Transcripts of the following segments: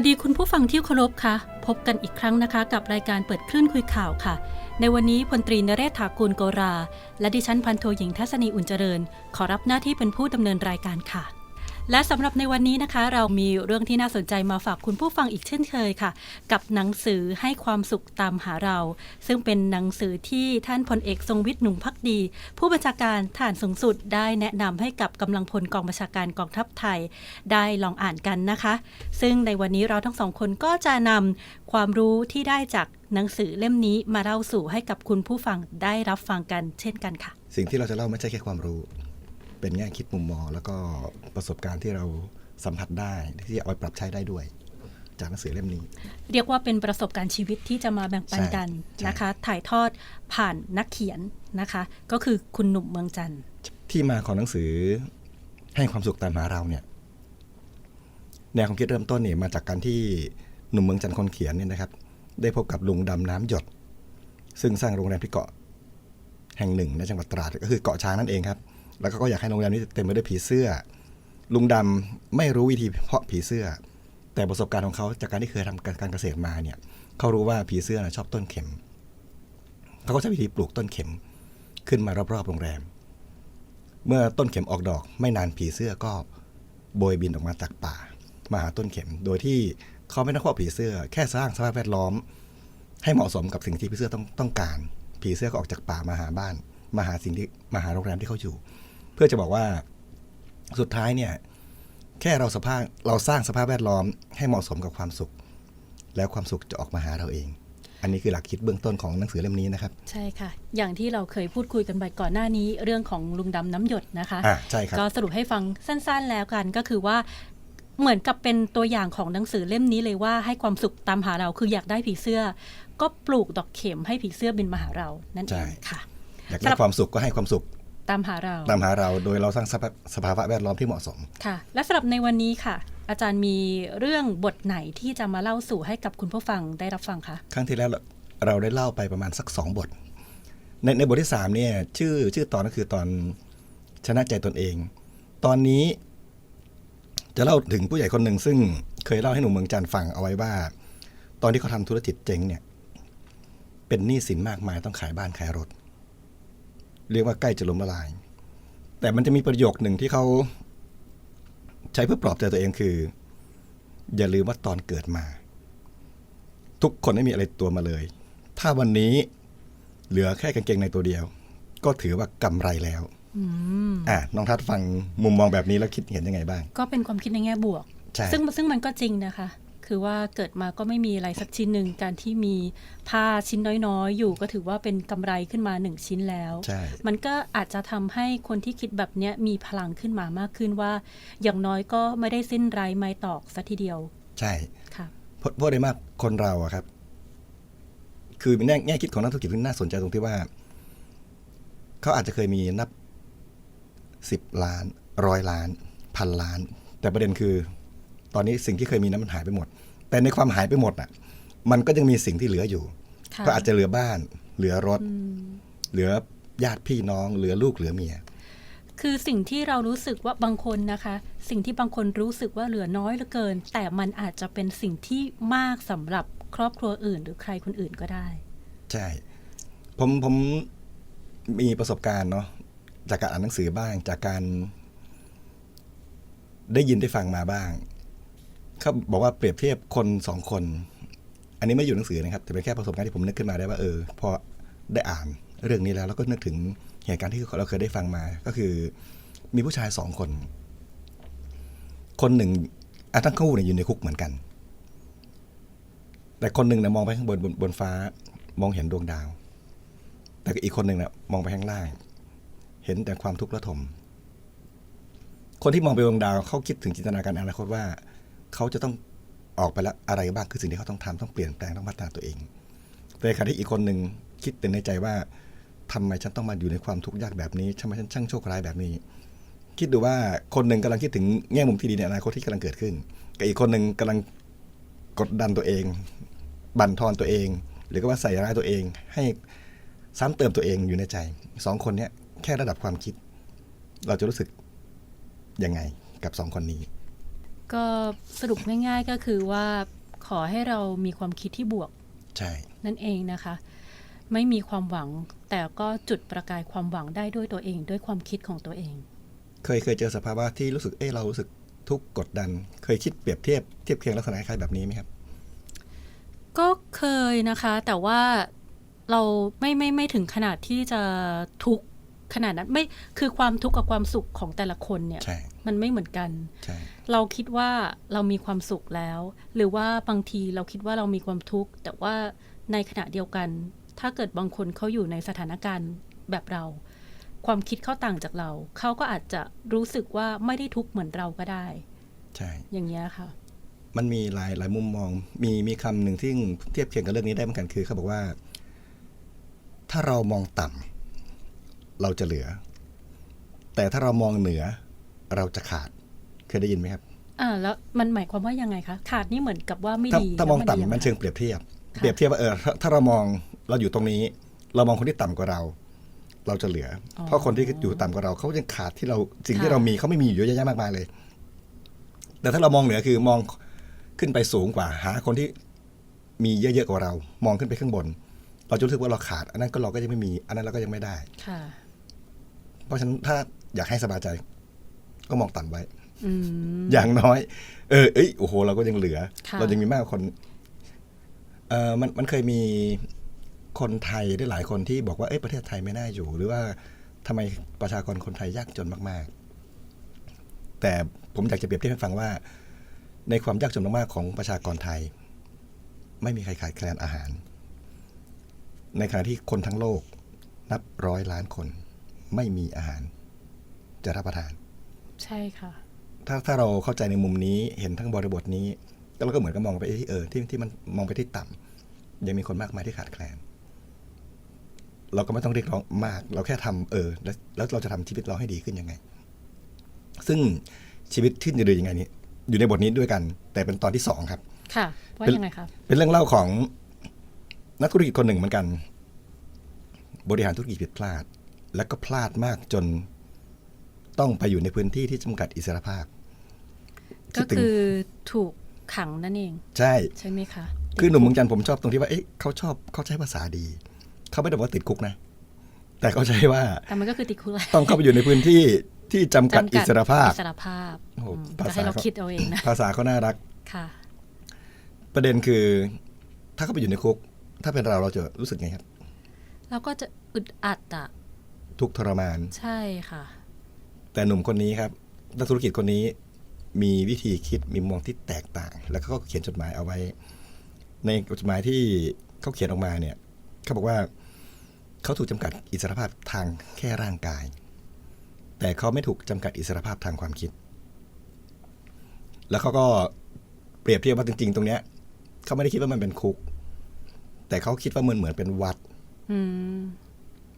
วัสดีคุณผู้ฟังที่เคารพค่ะ พบกันอีกครั้งนะคะ กับรายการเปิดคลื่นคุยข่าวค่ะ ในวันนี้พลตรีนเรศถากูลโกรา และดิฉันพันโทหญิงทัศนีอุ่นเจริญ ขอรับหน้าที่เป็นผู้ดำเนินรายการค่ะ และสำหรับในวันนี้นะคะ เรามีเรื่องที่น่าสนใจมาฝากคุณผู้ฟังอีกเช่นเคยค่ะ กับหนังสือให้ความสุขตามหาเรา ซึ่งเป็นหนังสือที่ท่านพลเอกทรงวิทย์หนุ่มพักดี ผู้บัญชาการฐานสูงสุดได้แนะนำให้กับกำลังพลกองบัญชาการกองทัพไทย ได้ลองอ่านกันนะคะ ซึ่งในวันนี้เราทั้งสองคนก็จะนำความรู้ที่ได้จากหนังสือเล่มนี้มาเล่าสู่ให้กับคุณผู้ฟังได้รับฟังกันเช่นกันค่ะ สิ่งที่เราจะเล่าไม่ใช่แค่ความรู้ เป็นแง่คิดมุมมอง แล้วก็ประสบการณ์ที่เราสัมผัสได้ที่จะเอาไปปรับใช้ได้ด้วย จากหนังสือเล่มนี้ เรียกว่าเป็นประสบการณ์ชีวิตที่จะมาแบ่งปันกันใช่นะคะ ถ่ายทอดผ่านนักเขียนนะคะ ก็คือคุณหนุ่มเมืองจันทร์ที่มาของหนังสือให้ความสุขตามหาเราเนี่ยแนวความคิดเริ่มต้นเนี่ยมาจากการที่หนุ่มเมืองจันทร์คนเขียนเนี่ยนะครับ ได้พบกับลุงดำน้ำหยด ซึ่งสร้างโรงแรมที่เกาะแห่งหนึ่งในจังหวัดตราดก็คือเกาะช้างนั่นเองครับ แล้วก็อยากให้โรงแรมนี้เต็มไปด้วยผีเสื้อ ลุงดำไม่รู้วิธีเพาะผีเสื้อ แต่ประสบการณ์ของเขาจากการที่เคยทำการเกษตรมาเนี่ยเขารู้ว่าผีเสื้อนะชอบต้นเข็มเขาก็ใช้วิธีปลูกต้นเข็มขึ้นมารอบๆโรงแรม เมื่อต้นเข็มออกดอก ไม่นานผีเสื้อก็โบยบินออกมาจากป่า มาหาต้นเข็ม โดยที่เขาไม่ต้องเพาะผีเสื้อ แค่สร้างสภาพแวดล้อม ให้เหมาะสมกับสิ่งที่ผีเสื้อต้องต้องการ ผีเสื้อก็ออกจากป่ามาหาบ้าน มาหาสิ่งที่มาหาโรงแรมที่เขาอยู่ พื่อจะบอกว่าสุดท้ายเนี่ยแค่เราสภาพเราสร้างสภาพแวดล้อมให้เหมาะสมกับความสุข แล้วความสุขจะออกมาหาเราเอง อันนี้คือหลักคิดเบื้องต้นของหนังสือเล่มนี้นะครับ ใช่ค่ะ อย่างที่เราเคยพูดคุยกันไปก่อนหน้านี้ เรื่องของลุงดำน้ำหยดนะคะอ่าใช่ครับก็สรุปให้ฟังสั้นๆแล้วกันก็คือว่าเหมือนกับเป็นตัวอย่างของหนังสือเล่มนี้เลยว่าให้ความสุขตามหาเราคืออยากได้ผีเสื้อ ก็ปลูกดอกเข็มให้ผีเสื้อบินมาหาเรานั่นเองค่ะอยากได้ความสุขก็ให้ความสุข ตามหาเรา ตามหาเราโดยเราสร้างสภาพสภาวะแวดล้อมที่เหมาะสม ค่ะ และสำหรับในวันนี้ค่ะ อาจารย์มีเรื่องบทไหนที่จะมาเล่าสู่ให้กับคุณผู้ฟังได้รับฟังคะ ครั้งที่แล้วเราเราได้เล่าไปประมาณสักสองบท ในในบทที่สามเนี่ยชื่อชื่อตอนก็คือตอนชนะใจตนเอง ตอนนี้ จะเล่าถึงผู้ใหญ่คนหนึ่งซึ่งเคยเล่าให้หนุ่มเมืองจันทร์ฟังเอาไว้ว่า ตอนที่เขาทำธุรกิจเจ๊งเนี่ย เป็นหนี้สินมากมายต้องขายบ้านขายรถ เรียกว่าใกล้จะล้มละลาย แต่มันจะมีประโยคหนึ่งที่เขาใช้เพื่อปลอบใจตัวเองคือ อย่าลืมว่าตอนเกิดมา ทุกคนไม่มีอะไรตัวมาเลย ถ้าวันนี้เหลือแค่กางเกงในตัวเดียว ก็ถือว่ากำไรแล้วอืมอะน้องทัศน์ฟังมุมมองแบบนี้แล้วคิดเห็นยังไงบ้าง ก็เป็นความคิดในแง่บวกใช่ซึ่งซึ่งมันก็จริงนะคะ คือว่าเกิดมาก็ไม่มีอะไรสักชิ้นหนึ่งการที่มีผ้าชิ้นน้อยๆ อยู่ก็ถือว่าเป็นกำไรขึ้นมาหนึ่งชิ้นแล้วใช่มันก็อาจจะทำให้คนที่คิดแบบเนี้ยมีพลังขึ้นมามากขึ้นว่า อย่างน้อยก็ไม่ได้สิ้นไรไม้ตอกสัทีเดียว ใช่ค่ะเพราะเพราะได้มากคนเราอะครับ คือแง่แง่คิดของนักธุรกิจที่น่าสนใจตรงที่ว่าเขาอาจจะเคยมีนับสิบล้านร้อยล้าน พันล้าน แต่ประเด็นคือต อนนี้สิ่งที่เคยมีนั้นมันหายไปหมด แต่ในความหายไปหมดอะ มันก็ยังมีสิ่งที่เหลืออยู่ค่ะก็อาจจะเหลือบ้าน เหลือรถอืมเหลือญาติพี่น้อง เหลือลูกเหลือเมีย คือสิ่งที่เรารู้สึกว่าบางคนนะคะ สิ่งที่บางคนรู้สึกว่าเหลือน้อยเหลือเกิน แต่มันอาจจะเป็นสิ่งที่มากสำหรับครอบครัวอื่น หรือใครคนอื่นก็ได้ ใช่ ผมผมมีประสบการณ์เนาะจากการอ่านหนังสือบ้างจากการได้ยินได้ฟังมาบ้าง เขาบอกว่าเปรียบเทียบคนสองคน อันนี้ไม่อยู่หนังสือนะครับ แต่เป็นแค่ประสบการณ์ที่ผมนึกขึ้นมาได้ว่าเออพอได้อ่านเรื่องนี้แล้ว แล้วก็นึกถึงเหตุการณ์ที่เราเคยได้ฟังมา ก็คือ มีผู้ชายสองคน คนหนึ่งอะทั้งคู่เนี่ยอยู่ในคุกเหมือนกัน แต่คนหนึ่งนะมองไปข้างบนบนบนฟ้า มองเห็นดวงดาว แต่อีกคนหนึ่งนะมองไปข้างล่าง เห็นแต่ความทุกข์ระทมคนที่มองไปดวงดาวเขาคิดถึงจินตนาการอนาคตว่า เขาจะต้องออกไปแล้วอะไรบ้างคือสิ่งที่เขาต้องทำต้องเปลี่ยนแปลงต้องพัฒนาตัวเอง แต่ขณะที่อีกคนหนึ่งคิดแต่ในใจว่าทำไมฉันต้องมาอยู่ในความทุกข์ยากแบบนี้ทำไมฉันช่างโชคร้ายแบบนี้ คิดดูว่าคนหนึ่งกำลังคิดถึงแง่มุมที่ดีในอนาคตที่กำลังเกิดขึ้นกับอีกคนหนึ่งกำลังกดดันตัวเอง บั่นทอนตัวเอง หรือก็ว่าใส่ร้ายตัวเอง ให้ซ้ำเติมตัวเองอยู่ในใจสองคนเนี้ยแค่ระดับความคิด เราจะรู้สึกยังไงกับสองคนนี้ ก็สรุปง่าย ๆก็คือว่าขอให้เรามีความคิดที่บวกใช่นั่นเองนะคะ ไม่มีความหวังแต่ก็จุดประกายความหวังได้ด้วยตัวเอง ด้วยความคิดของตัวเอง เคยเคยเจอสภาวะที่รู้สึกเอ้เรารู้สึกทุกข์กดดัน เคยคิดเปรียบเทียบเทียบเคียงลักษณะคล้ายๆแบบนี้ไหมครับ ก็เคยนะคะ แต่ว่าเราไม่ไม่ไม่ถึงขนาดที่จะทุกข์ขนาดนั้นไม่คือความทุกข์กับความสุขของแต่ละคนเนี่ยใช่ มันไม่เหมือนกันใช่เราคิดว่าเรามีความสุขแล้ว หรือว่าบางทีเราคิดว่าเรามีความทุกข์ แต่ว่าในขณะเดียวกัน ถ้าเกิดบางคนเขาอยู่ในสถานการณ์แบบเรา ความคิดเขาต่างจากเรา เขาก็อาจจะรู้สึกว่าไม่ได้ทุกข์เหมือนเราก็ได้ ใช่ อย่างเงี้ยค่ะ มันมีหลายหลายมุมมอง มีมีคำหนึ่งที่เทียบเคียงกับเรื่องนี้ได้เหมือนกันคือเขาบอกว่า ถ้าเรามองต่ำเราจะเหลือ แต่ถ้าเรามองเหนือ เราจะขาดเคยได้ยินไหมครับ อ่า แล้วมันหมายความว่ายังไงคะ ขาดนี่เหมือนกับว่าไม่ถ้าดีถ้ามองแล้วต่ำดียังไงมันเชิงเปรียบเทียบค่ะเปรียบเทียบว่าเออถ้าถ้าเรามองเราอยู่ตรงนี้ เรามองคนที่ต่ำกว่าเรา เราจะเหลืออเพราะคนที่อยู่ต่ำกว่าเราเขายังขาดที่เราสิ่งที่เรามีเขาไม่มีอยู่เยอะแยะมากมายเลย แต่ถ้าเรามองเหนือคือมองขึ้นไปสูงกว่า หาคนที่มีเยอะๆกว่าเรา มองขึ้นไปข้างบน เราจะรู้สึกว่าเราขาด อันนั้นก็เราก็ยังไม่มี อันนั้นเราก็ยังไม่ได้ค่ะเพราะฉะนั้นถ้าอยากให้สบายใจ ก็มองต่ำไว้อืมอย่างน้อย เออเอ้ยโอ้โห เราก็ยังเหลือค่ะเรายังมีมากกว่าคนเออมันมันเคยมีคนไทยได้หลายคนที่บอกว่าเอ้ยประเทศไทยไม่น่าอยู่ หรือว่าทำไมประชากรคนไทยยากจนมาก ๆ แต่ผมอยากจะเปรียบเทียบให้ฟังว่า ในความยากจนมากๆของประชากรไทย ไม่มีใครขาดแคลนอาหาร ในขณะที่คนทั้งโลก นับร้อยล้านคน ไม่มีอาหาร จะรับประทาน ใช่ค่ะ ถ้าถ้าเราเข้าใจในมุมนี้เห็นทั้งบริบทนี้ แล้วเราก็เหมือนกับมองไปที่เออที่ที่มันมองไปที่ต่ำยังมีคนมากมายที่ขาดแคลน เราก็ไม่ต้องเรียกร้องมาก เราแค่ทำเออ แล้วแล้วเราจะทำชีวิตเราให้ดีขึ้นยังไง ซึ่งชีวิตที่ดียังไงนี่อยู่ในบทนี้ด้วยกัน แต่เป็นตอนที่สองครับ ค่ะว่าเป็นยังไงคะเป็นเรื่องเล่าของนักธุรกิจคนหนึ่งเหมือนกัน บริหารธุรกิจผิดพลาด และก็พลาดมากจน ต้องไปอยู่ในพื้นที่ที่จำกัดอิสรภาพ ก็ดถึงคือถูกขังนั่นเอง ใช่ใช่ไหมคะ คือหนุ่มเมืองจันทร์ผมชอบตรงที่ว่าเอ๊ะเขาชอบเขาใช้ภาษาดี เขาไม่ได้บอกว่าติดคุกนะ แต่เขาใช้ว่าแต่มันก็คือติดคุกแหละต้องเข้าไปอยู่ในพื้นที่ที่จำกัดอิสรภาพอิสรภาพโอ้โหอืมภาก็ษาให้เราเขาคิดเอาเองนะภาษาเขาน่ารักค่ะ ประเด็นคือ ถ้าเขาไปอยู่ในคุก ถ้าเป็นเราเราจะรู้สึกไงครับแล้วก็จะอึดอัดอะทุกข์ทรมาน ใช่ค่ะ แต่หนุ่มคนนี้ครับนักธุรกิจคนนี้มีวิธีคิดมีมองที่แตกต่าง แล้วเขาก็เขียนจดหมายเอาไว้ ในจดหมายที่เขาเขียนออกมาเนี่ยเขาบอกว่าเขาถูกจำกัดอิสรภาพทางแค่ร่างกาย แต่เขาไม่ถูกจำกัดอิสรภาพทางความคิด แล้วเขาก็เปรียบเทียบว่าจริง ๆ ตรงเนี้ยเขาไม่ได้คิดว่ามันเป็นคุก แต่เขาคิดว่ามันเหมือนเป็นวัดอื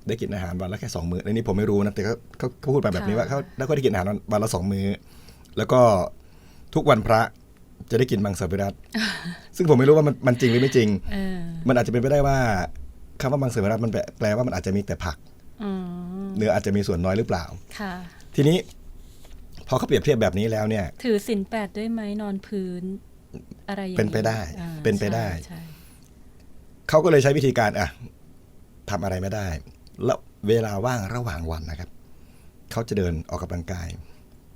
ได้กินอาหารวันละแค่สองมื้ออันนี้ผมไม่รู้นะแต่เขาเขาเขาพูดมาแบบนี้ค่ะว่าเขาแล้วก็ได้กินอาหารวันละสองมื้อ แล้วก็ทุกวันพระจะได้กินมังสวิรัตซึ่งผมไม่รู้ว่ามันมันจริงหรือไม่จริงเออมันอาจจะเป็นไปได้ว่าคำว่ามังสวิรัตมันแปลแปลว่ามันอาจจะมีแต่ผักอืมเนื้ออาจจะมีส่วนน้อยหรือเปล่าค่ะ ทีนี้ พอเขาเปรียบเทียบแบบนี้แล้วเนี่ย ถือสินแปดด้วยไหมนอนพื้น อะไรอย่างเป็นไปได้อ่าเป็นไปได้ใช่เขาก็เลยใช้วิธีการอะทำอะไรไม่ได้ แล้วเวลาว่างระหว่างวันนะครับ เขาจะเดินออกกำลังกาย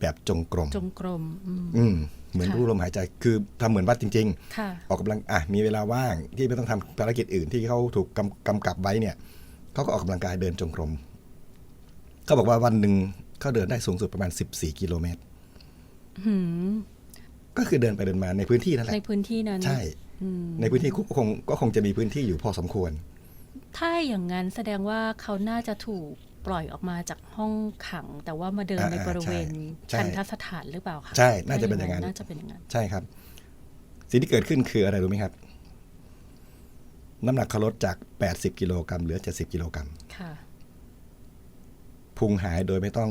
แบบจงกรมจงกรมอืมอืมเหมือนค่ะรู้ลมหายใจคือทำเหมือนวัดจริงค่ะๆออกกำลังอะมีเวลาว่างที่ไม่ต้องทำภารกิจอื่นที่เขาถูกกำกำกับไว้เนี่ยเขาก็ออกกำลังกายเดินจงกรมเขาบอกว่าวันหนึ่งเขาเดินได้สูงสุดประมาณ 14 กิโลเมตรหืมก็คือเดินไปเดินมาในพื้นที่นั่นแหในละพื้นที่นั้นใช่อืมในพื้นที่คุกก็คงก็คงจะมีพื้นที่อยู่พอสมควร ถ้าอย่างนั้นแสดงว่าเขาน่าจะถูกปล่อยออกมาจากห้องขัง แต่ว่ามาเดินอ่าในบริเวณใช่ทันทสถานหรือเปล่าคะใช่น่าจะเป็นอย่างนั้นน่าจะเป็นอย่างนั้นใช่ครับ สิ่งที่เกิดขึ้นคืออะไรรู้ไหมครับ น้ำหนักเขาลดจาก 80 กิโลกรัมเหลือ 70 กิโลกรัมค่ะพุงหายโดยไม่ต้อง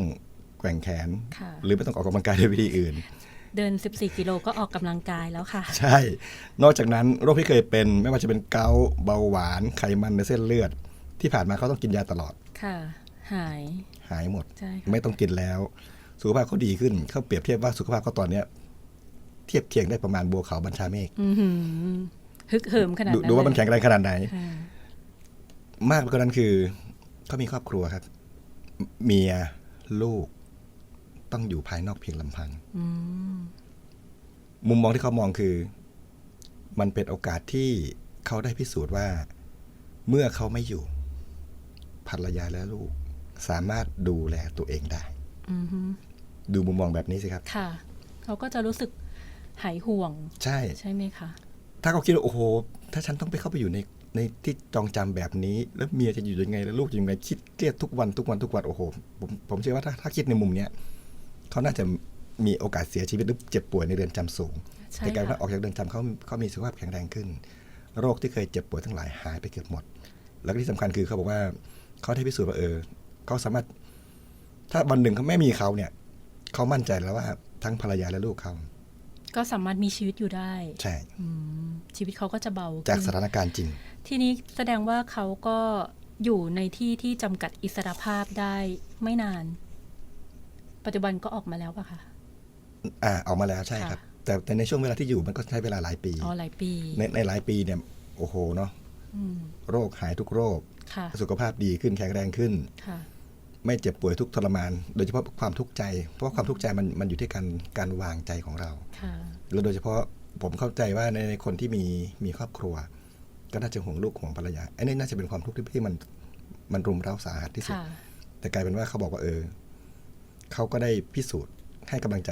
แกว่งแขนค่ะหรือไม่ต้องออกกำลังกายด้วยวิธีอื่น เดิน 14 กิโลก็ออกกำลังกายแล้วค่ะ ใช่ นอกจากนั้นโรคที่เคยเป็นไม่ว่าจะเป็นเกาต์เบาหวานไขมันในเส้นเลือด ที่ผ่านมาเขาต้องกินยาตลอด ค่ะ หาย หายหมด ใช่ค่ะ ไม่ต้องกินแล้ว สุขภาพเขาดีขึ้นเขาเปรียบเทียบว่าสุขภาพเขาตอนเนี้ยทียบเคียงได้ประมาณบัวขาวบัญชาเมฆอือหือฮึกเหิมขนาดดูนั้นดูว่ามันเลยแข็งแรงขนาดไหน ค่ะมากไปกว่านั้นคือเขามีครอบครัวครับ เมียลูก ต้องอยู่ภายนอกเพียงลำพังอืมมุมมองที่เขามองคือ มันเป็นโอกาสที่เขาได้พิสูจน์ว่า เมื่อเขาไม่อยู่ภรรยาและลูก สามารถดูแลตัวเองได้อือหือดูมุมมองแบบนี้สิครับ ค่ะ เขาก็จะรู้สึกหายห่วง ใช่ ใช่ไหมคะ ถ้าเขาคิดว่าโอ้โห ถ้าฉันต้องไปเข้าไปอยู่ในในที่จองจำแบบนี้ แล้วเมียจะอยู่ยังไงแล้วลูกจะอยู่ยังไงคิดเครียดทุกวันทุกวันทุกวันโอ้โหผมผมเชื่อว่าถ้าถ้าคิดในมุมเนี้ย เขาน่าจะมีโอกาสเสียชีวิตหรือเจ็บป่วยในเรือนจำสูงใช่แต่กลารว่าค่ะออกจากเรือนจำเขาเขามีสุขภาพแข็งแรงขึ้น โรคที่เคยเจ็บป่วยทั้งหลายหายไปเกือบหมด แล้วก็ที่สำคัญคือเขาบอกว่าเขาได้พิสูจน์ว่าเออเขาสามารถ ถ้าวันหนึ่งเขาไม่มีเขาเนี่ยเขามั่นใจแล้วว่าทั้งภรรยาและลูกเขาก็สามารถมีชีวิตอยู่ได้ ใช่อืมชีวิตเขาก็จะเบา จากขึ้นสถานการณ์จริง ทีนี้แสดงว่าเขาก็อยู่ในที่ที่จำกัดอิสรภาพได้ไม่นาน ปัจจุบันก็ออกมาแล้วปะคะอ่าออกมาแล้วใช่ครับ แต่แต่ในช่วงเวลาที่อยู่มันก็ใช้เวลาหลายปีอ๋อหลายปี ในในหลายปีเนี่ยโอ้โหเนาะอืมโรคหายทุกโรคค่ะสุขภาพดีขึ้นแข็งแรงขึ้นค่ะไม่เจ็บป่วยทุกข์ทรมาน โดยเฉพาะความทุกข์ใจ เพราะว่าความทุกข์ใจมันมันอยู่ที่การการวางใจของเราค่ะแล้วโดยเฉพาะผมเข้าใจว่าในในคนที่มีมีครอบครัว ก็น่าจะห่วงลูกห่วงภรรยาไอ้นี่น่าจะเป็นความทุกข์ที่ที่มันมันรุมเร้าสาหัสที่สุดค่ะแต่กลายเป็นว่าเขาบอกว่าเออ เขาก็ได้พิสูจน์ให้กำลังใจ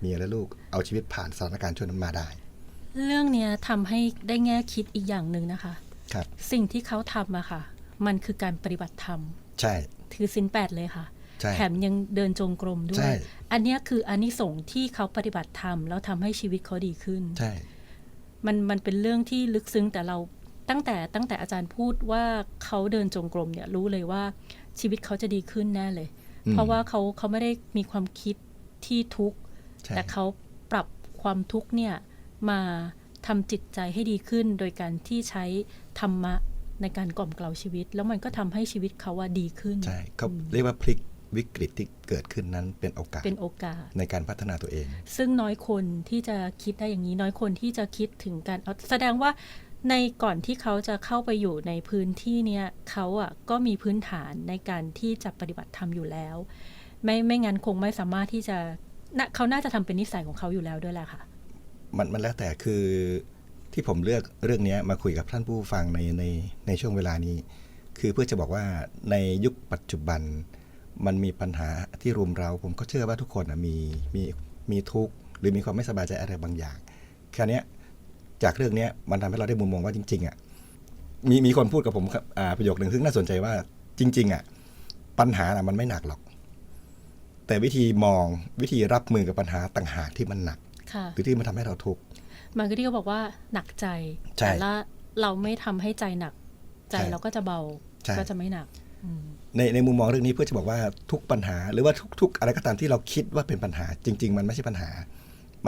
เมียและลูกเอาชีวิตผ่านสถานการณ์ช่วงนั้นมาได้ เรื่องเนี้ยทำให้ได้แง่คิดอีกอย่างหนึ่งนะคะครับสิ่งที่เขาทำอะค่ะ มันคือการปฏิบัติธรรม ใช่ ถือศีลแปดเลยค่ะใช่แถมยังเดินจงกรมด้วใช่ยอันเนี้ยคืออานิสงส์ที่เขาปฏิบัติธรรมแล้วทำให้ชีวิตเขาดีขึ้น ใช่ มันมันเป็นเรื่องที่ลึกซึ้งแต่เราตั้งแต่ตั้งแต่อาจารย์พูดว่าเขาเดินจงกรมเนี่ยรู้เลยว่าชีวิตเขาจะดีขึ้นแน่เลยอืม เพราะว่าเขาเขาไม่ได้มีความคิดที่ทุกข์ใช่แต่เขาปรับความทุกข์เนี่ยมาทำจิตใจให้ดีขึ้น โดยการที่ใช้ธรรมะในการกล่อมเกลาชีวิต แล้วมันก็ทำให้ชีวิตเขาว่าดีขึ้นใช่เขาเรียกว่าพลิกวิกฤตที่เกิดขึ้นนั้นเป็นโอกาสเป็นโอกาสในการพัฒนาตัวเอง ซึ่งน้อยคนที่จะคิดได้อย่างนี้น้อยคนที่จะคิดถึงการเอาแสดงว่า ในก่อนที่เขาจะเข้าไปอยู่ในพื้นที่เนี้ยเขาอะก็มีพื้นฐานในการที่จะปฏิบัติธรรมอยู่แล้ว ไม่ไม่งั้นคงไม่สามารถที่จะน่ะเขาน่าจะทำเป็นนิสัยของเขาอยู่แล้วด้วยแหละค่ะ มันมันแล้วแต่คือที่ผมเลือกเรื่องนี้มาคุยกับท่านผู้ฟังในในในช่วงเวลานี้ คือเพื่อจะบอกว่าในยุคปัจจุบัน มันมีปัญหาที่รุมเราผมก็เชื่อว่าทุกคนมีมีมีทุกข์หรือมีความไม่สบายใจอะไรบางอย่างแค่นี้ จากเรื่องเนี้ยมันทำให้เราได้มุมมองว่าจริงๆอะมีมีคนพูดกับผมครับอ่าประโยคหนึ่งซึ่งน่าสนใจว่าจริง ๆ อะ ปัญหาน่ะมันไม่หนักหรอก แต่วิธีมองวิธีรับมือกับปัญหาต่างหากที่มันหนักค่ะหรือที่มันทำให้เราทุกข์มันก็ที่เขาบอกว่าหนักใจใช่แต่ละเราไม่ทำให้ใจหนัก ใจใช่เราก็จะเบาใช่ก็จะไม่หนักอืมในในมุมมองเรื่องนี้เพื่อจะบอกว่าทุกปัญหา หรือว่าทุกๆ อะไรก็ตามที่เราคิดว่าเป็นปัญหา จริง ๆ มันไม่ใช่ปัญหา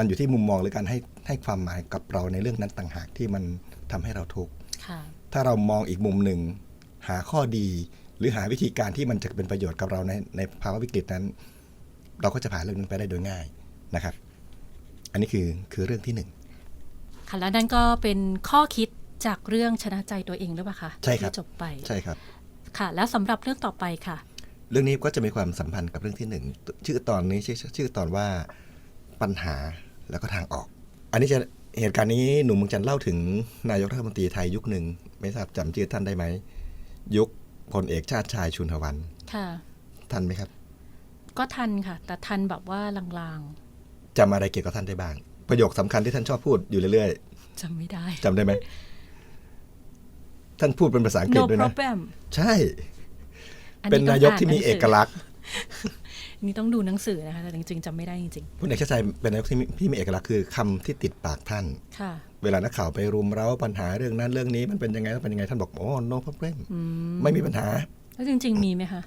มันอยู่ที่มุมมองหรือการให้ให้ความหมายกับเราในเรื่องนั้นต่างหากที่มันทำให้เราทุกข์ค่ะถ้าเรามองอีกมุมหนึ่ง หาข้อดี หรือหาวิธีการที่มันจะเป็นประโยชน์กับเราในในภาวะวิกฤตนั้น เราก็จะผ่านเรื่องนั้นไปได้โดยง่ายนะครับ อันนี้คือคือเรื่องที่หนึ่งค่ะแล้วนั่นก็เป็นข้อคิดจากเรื่องชนะใจตัวเองหรือเปล่าคะใช่ครับที่จบไปใช่ครับ ค่ะ แล้วสำหรับเรื่องต่อไปค่ะ เรื่องนี้ก็จะมีความสัมพันธ์กับเรื่องที่หนึ่งชื่อตอนนี้ชื่อชื่อตอนว่าปัญหา แล้วก็ทางออก อันนี้จะเหตุการณ์นี้หนุ่มเมืองจันทร์เล่าถึงนายกรัฐมนตรีไทยยุคหนึ่ง ไม่ทราบจำชื่อท่านได้ไหม ยุคพลเอกชาติชายชุนทวันค่ะทันไหมครับ ก็ทันค่ะ แต่ทันแบบว่าลางจำอะไรเกี่ยวกับท่านได้บ้าง ประโยคสำคัญที่ท่านชอบพูดอยู่เรื่อยๆจำไม่ได้ๆจำได้ไหมท่านพูดเป็นภาษาอังกฤษ no ด้วยนะ problem ใช่อัเป็นนายกที่มีต้งเอกลักษณ์ นี่ต้องดูหนังสือนะคะแต่จริงๆจำไม่ได้จริงพลเอกชาติชายเป็นนายกที่มีที่มีเอกลักษณ์คือคำที่ติดปากท่าน ๆ ค่ะ เวลานักข่าวไปรุมเร้าปัญหาเรื่องนั้นเรื่องนี้มันเป็นยังไงแล้วเป็นยังไงท่านบอกโอ้ no problem อืม ไม่มีปัญหา แล้วจริง ๆ มีไหมคะ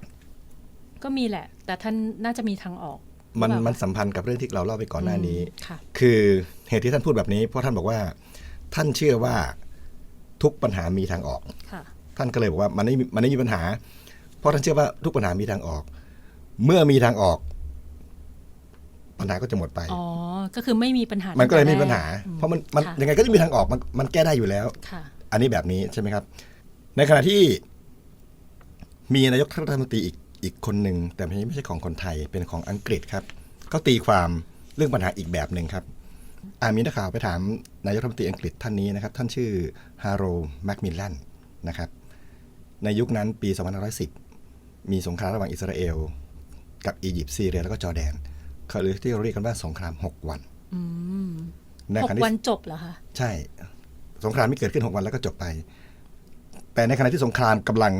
ก็มีแหละ แต่ท่านน่าจะมีทางออกมันหรือเปล่ามันสัมพันธ์กับเรื่องที่เราเล่าไปก่อนหน้านี้อืมค่ะ คือเหตุที่ท่านพูดแบบนี้เพราะท่านบอกว่า ท่านเชื่อว่าทุกปัญหามีทางออก ค่ะ ท่านก็เลยบอกว่ามันไม่มีมันไม่มีปัญหา เพราะท่านเชื่อว่าทุกปัญหามีทางออก เมื่อมีทางออก ปัญหาก็จะหมดไป อ๋อ ก็คือไม่มีปัญหา มัมันก็เลยไม่มีปัญหา เพราะมันมันค่ะยังไงก็จะมีทางออกมันมันแก้ได้อยู่แล้ว ค่ะ อันนี้แบบนี้ใช่ไหมครับ ในขณะที่มีนายกรัฐมนตรีอีกอีกคนหนึ่งแต่ไม่ใช่ไม่ใช่ของคนไทยเป็นของอังกฤษครับเขาตีความเรื่องปัญหาอีกแบบหนึ่งครับอามีนักข่าวไปถามนายกรัฐมนตรีอังกฤษท่านนี้นะครับ ท่านชื่อฮาโรแมคมิลลันนะครับ ในยุคนั้นปี 2510 มีสงครามระหว่างอิสราเอล กับอียิปต์ซีเรียแล้วก็จอร์แดนเขาหรือที่เราเรียกกันว่าสงคราม6วันอืมในหขณะกที่วันจบเหรอคะใช่ สงครามที่เกิดขึ้น6วันแล้วก็จบไป แต่ในขณะที่สงครามกำลัง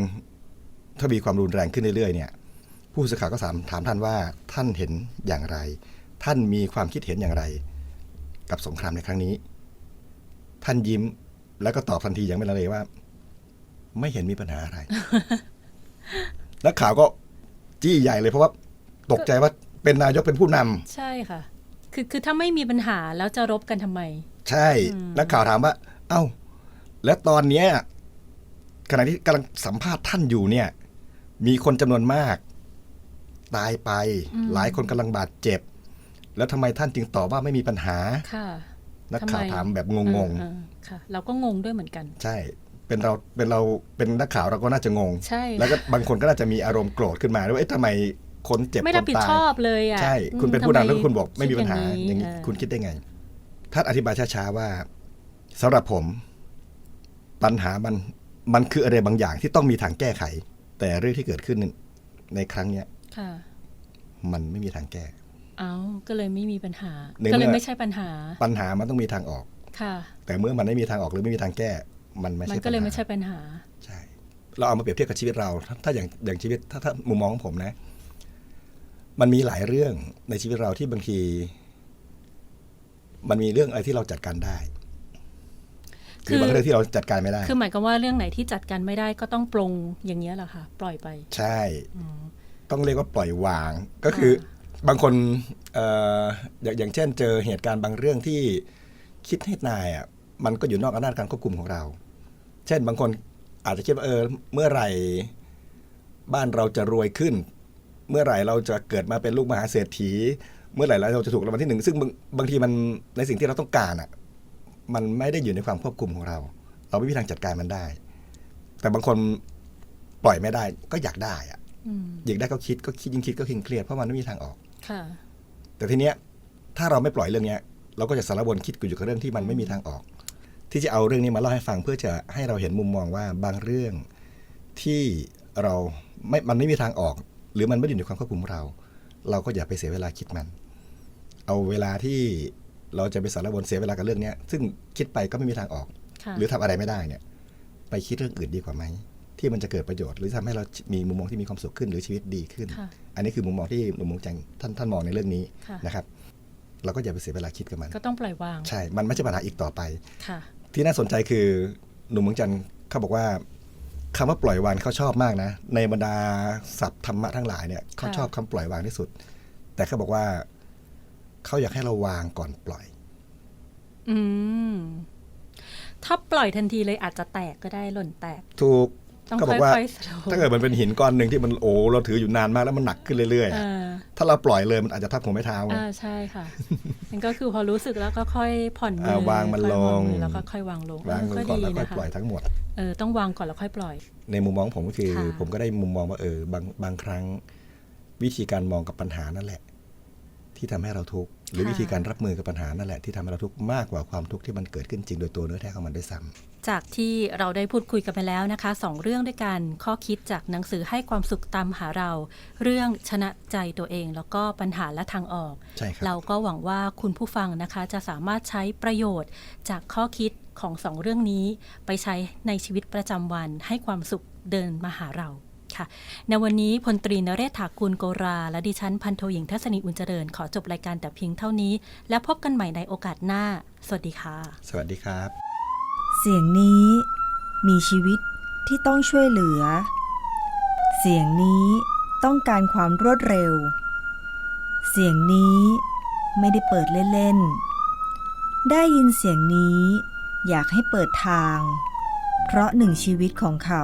ทวีความรุนแรงขึ้นเรื่อยๆเนี่ย ผู้สื่อข่าวก็ถามถามท่านว่าท่านเห็นอย่างไร ท่านมีความคิดเห็นอย่างไร กับสงครามในครั้งนี้ ท่านยิ้มแล้วก็ตอบทันทีอย่างไม่ละเลยว่า ไม่เห็นมีปัญหาอะไรนักข่าวก็จี้ใหญ่เลยเพราะว่า ตกใจว่าเป็นนายกเป็นผู้นำใช่ค่ะ คือคือถ้าไม่มีปัญหาแล้วจะรบกันทำไม ใช่นักข่าวถามว่า เอ้า แล้วตอนเนี้ยขณะที่กำลังสัมภาษณ์ท่านอยู่เนี่ย มีคนจำนวนมาก ตายไป หลายคนกำลังบาดเจ็บ แล้วทำไมท่านจึงตอบว่าไม่มีปัญหาค่ะนักข่าวทำไมถามแบบงงเออเออค่ะ เราก็งงด้วยเหมือนกันๆใช่ เป็นเราเป็นเราเป็นนักข่าวเราก็น่าจะงงใช่แล้วก็บางคนก็น่าจะมีอารมณ์โกรธขึ้นมาด้วยว่าเอ๊ะทำไม คนเจ็บไม่ครับนผิดตายชอบเลยอะใช่อืมคุณเป็นผู้นำแล้วคุณบอกทำไม่มีปัญหาคิดอย่างนี้เออคุณคิดได้ไงท่านอธิบายช้าๆว่าสำหรับผม ปัญหามันมันคืออะไรบางอย่างที่ต้องมีทางแก้ไข แต่เรื่องที่เกิดขึ้นในครั้งเนี้ยค่ะ มันไม่มีทางแก้ เอาก็เลยไม่มีปัญหาในก็เลยเมื่อไม่ใช่ปัญหา ปัญหามันต้องมีทางออก ค่ะ แต่เมื่อมันไม่มีทางออกหรือไม่มีทางแก้ มันไม่มัใช่นก็เลยปัญหาไม่ใช่ปัญหา ใช่ เราเอามาเปรียบเทียบกับชีวิตเรา ถ้าถ้าอย่างอย่างชีวิตถ้าถ้ามุมมองของผมนะ มันมีหลายเรื่องในชีวิตเราที่บางที มันมีเรื่องอะไรที่เราจัดการได้หรือบางเรื่องที่เราจัดการไม่ได้ คือหมายความว่าเรื่องไหนที่จัดการไม่ได้ก็ต้องปรงอย่างเงี้ยเหรอคะปล่อยไป ใช่ ต้องเรียกว่าปล่อยวางก็คือบางคนเอ่ออย่างอย่างเช่น เจอเหตุการณ์บางเรื่องที่คิดให้นายอะมันก็อยู่นอกอำนาจการควบคุมของเรา เช่นบางคนอาจจะคิดว่าเออเมื่อไหร่บ้านเราจะรวยขึ้น เมื่อไหร่เราจะเกิดมาเป็นลูกมหาเศรษฐี เมื่อไหร่เราจะถูกรางวัลที่หนึ่งซึ่งบางบางทีมันในสิ่งที่เราต้องการอะมันไม่ได้อยู่ในความควบคุมของเรา เราไม่มีทางจัดการมันได้ แต่บางคนปล่อยไม่ได้ ก็อยากได้อะอืมอยากได้ก็คิดก็คิดยิ่งคิดก็ยิ่งเครียดเพราะมันไม่มีทางออกค่ะแต่ทีเนี้ยถ้าเราไม่ปล่อยเรื่องเนี้ย เราก็จะสารวนคิดอยู่กับเรื่องที่มันไม่มีทางออก ที่จะเอาเรื่องนี้มาเล่าให้ฟังเพื่อจะให้เราเห็นมุมมองว่าบางเรื่องที่เราไม่มันไม่มีทางออก หรือมันไม่ได้อยู่ในความควบคุมของเรา เราก็อย่าไปเสียเวลาคิดมัน เอาเวลาที่เราจะไปสารวนเสียเวลากับเรื่องเนี้ยซึ่งคิดไปก็ไม่มีทางออกค่ะหรือทำอะไรไม่ได้เนี่ย ไปคิดเรื่องอื่นดีกว่าไหมที่มันจะเกิดประโยชน์ หรือทำให้เรามีมุมมองที่มีความสุขขึ้นหรือชีวิตดีขึ้นค่ะอันนี้คือมุมมองที่หนุ่มมงจังท่านท่านมองในเรื่องนี้ค่ะนะครับเราก็อย่าไปเสียเวลาคิดกับมัน ก็ต้องปล่อยวาง ใช่ มันไม่ใช่ปัญหาอีกต่อไป ค่ะ ที่น่าสนใจคือหนุ่มเมืองจันทร์เขาบอกว่า คำว่าปล่อยวางเขาชอบมากนะ ในบรรดาศัพท์ธรรมะทั้งหลายเนี่ยเขาชอบคำปล่อยวางที่สุด แต่เขาบอกว่าเขาอยากให้เราวางก่อนปล่อย อืมถ้าปล่อยทันทีเลยอาจจะแตกก็ได้หล่นแตก ถูก ต้องเขาบอกว่าค่อยๆสโลว์ถ้าเกิดมันเป็นหินก้อนหนึ่งที่มันโอ้เราถืออยู่นานมากแล้วมันหนักขึ้นเรื่อยๆเออะอถ้าเราปล่อยเลยมันอาจจะทับหัวไม่เท้าไง อ่าใช่ค่ะ มันก็คือพอรู้สึกแล้วก็ค่อยผ่อนมือ่าวางมันค่อยลง มือแล้วก็ค่อยวางลงวางเออก่อนดีแล้วค่อยนะคะปล่อยทั้งหมด เออต้องวางก่อนแล้วค่อยปล่อย ในมุมมองผมก็คือ ค่ะ ผมก็ได้มุมมองว่าเออบางบางครั้ง วิธีการมองกับปัญหานั่นแหละ ที่ทำให้เราทุกข์ หรือวิธีการรับมือกับปัญหานั่นแหละที่ทำให้เราทุกข์มากกว่าความทุกข์ที่มันเกิดขึ้นจริงโดยตัวเนื้อแท้ของมันด้วยซ้ำจากที่เราได้พูดคุยกันไปแล้วนะคะสองเรื่องด้วยกันข้อคิดจากหนังสือให้ความสุขตามหาเรา เรื่องชนะใจตัวเอง แล้วก็ปัญหาและทางออกใช่ครับเราก็หวังว่าคุณผู้ฟังนะคะจะสามารถใช้ประโยชน์จากข้อคิดของสองเรื่องนี้ ไปใช้ในชีวิตประจำวันให้ความสุขเดินมาหาเรา ค่ะ ในวันนี้พลตรีนเรศถากุลโกรา และดิฉันพันโทหญิงทัศนีอุ่นเจริญ ขอจบรายการแต่เพียงเท่านี้ และพบกันใหม่ในโอกาสหน้า สวัสดีค่ะ สวัสดีครับ เสียงนี้มีชีวิตที่ต้องช่วยเหลือ เสียงนี้ต้องการความรวดเร็ว เสียงนี้ไม่ได้เปิดเล่นๆ ได้ยินเสียงนี้อยากให้เปิดทาง เพราะหนึ่งชีวิตของเขา